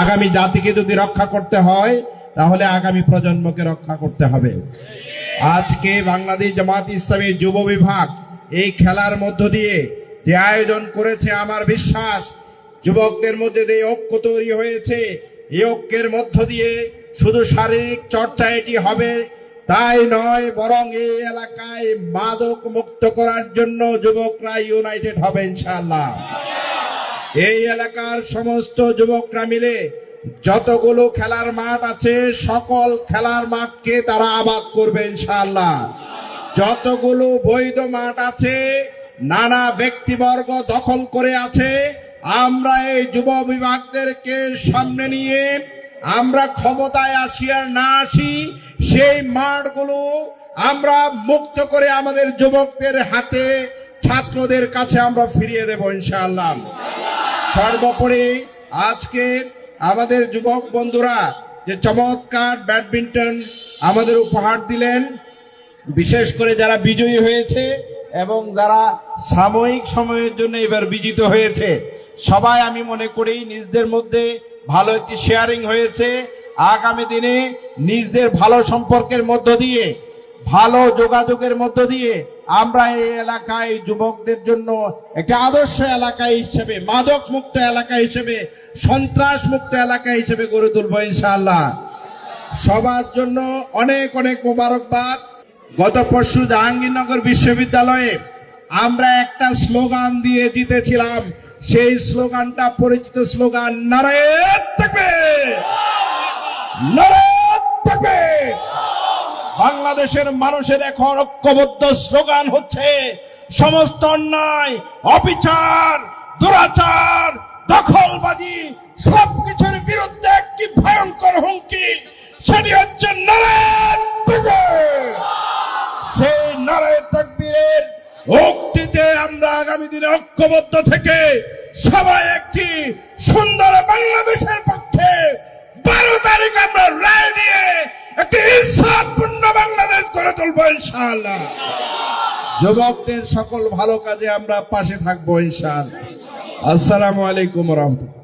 আগামী জাতিকে যদি রক্ষা করতে হয়, তাহলে আগামী প্রজন্মকে রক্ষা করতে হবে। আজকে বাংলাদেশ জামাত ইসলামী যুব বিভাগ এই খেলার মধ্য দিয়ে যে আয়োজন করেছে, আমার বিশ্বাস যুবকদের মধ্যে যে ঐক্য তৈরি হয়েছে। এই ঐক্যের মধ্য দিয়ে শুধু শারীরিক চর্চা এটি হবে, তাই নয়, বরং এই এলাকায় মাদক মুক্ত করার জন্য যুবকরা ইউনাইটেড হবে, ইনশাআল্লাহ। এই এলাকার সমস্ত যুবকরা মিলে যতগুলো খেলার মাঠ আছে, সকল খেলার মাঠকে তারা আবাদ করবে ইনশাআল্লাহ। যতগুলো বৈধ মাঠ আছে, নানা ব্যক্তিবর্গ দখল করে আছে, আমরা এই যুব বিভাগদেরকে সামনে নিয়ে আমরা ক্ষমতায় আসি আর না আসি, সেই মাঠগুলো আমরা মুক্ত করে আমাদের যুবকদের হাতে ছাত্রদের কাছে আমরা ফিরিয়ে দেব ইনশাআল্লাহ। সর্বোপরি আজকে আমাদের যুবক বন্ধুরা যে চমৎকার ব্যাডমিন্টন আমাদের উপহার দিলেন, বিশেষ করে যারা বিজয়ী হয়েছে এবং যারা সাময়িক সময়ের জন্য এবার বিজিত হয়েছে। সবাই আমি মনে করি নিজদের মধ্যে ভালো একটি শেয়ারিং হয়েছে। আগামী দিনে নিজদের ভালো সম্পর্কের মধ্য দিয়ে, ভালো যোগাযোগের মধ্য দিয়ে আমরা এই এলাকায় যুবকদের জন্য একটা আদর্শ এলাকা হিসেবে মাদক মুক্ত এলাকা হিসেবে সন্ত্রাস মুক্ত এলাকা হিসেবে গড়ে তুলবো ইনশাআল্লাহ। সবার জন্য অনেক অনেক মোবারকবাদ। গত পরশু জাহাঙ্গীরনগর বিশ্ববিদ্যালয়ে আমরা একটা স্লোগান দিয়ে জিতেছিলাম। সেই স্লোগানটা পরিচিত স্লোগান, নারায়ণ থাকবে! নারায়ণ থাকবে! বাংলাদেশের মানুষের এখন ঐক্যবদ্ধ স্লোগান হচ্ছে, সমস্ত অন্যায়, অবিচার, দুরাচার, দখলবাজি, সবকিছুর বিরুদ্ধে একটি ভয়ঙ্কর হুমকি। সেটি হচ্ছে সেই নারায়ণ উক্তিতে আমরা আগামী দিনে ঐক্যবদ্ধ থেকে সবাই একটি সুন্দর বাংলাদেশ ইনশাল্লাহ যুবকদের সকল ভালো কাজে আমরা পাশে থাকব ইনশাআল্লাহ। আসসালামু আলাইকুম রহমতুল্লাহ।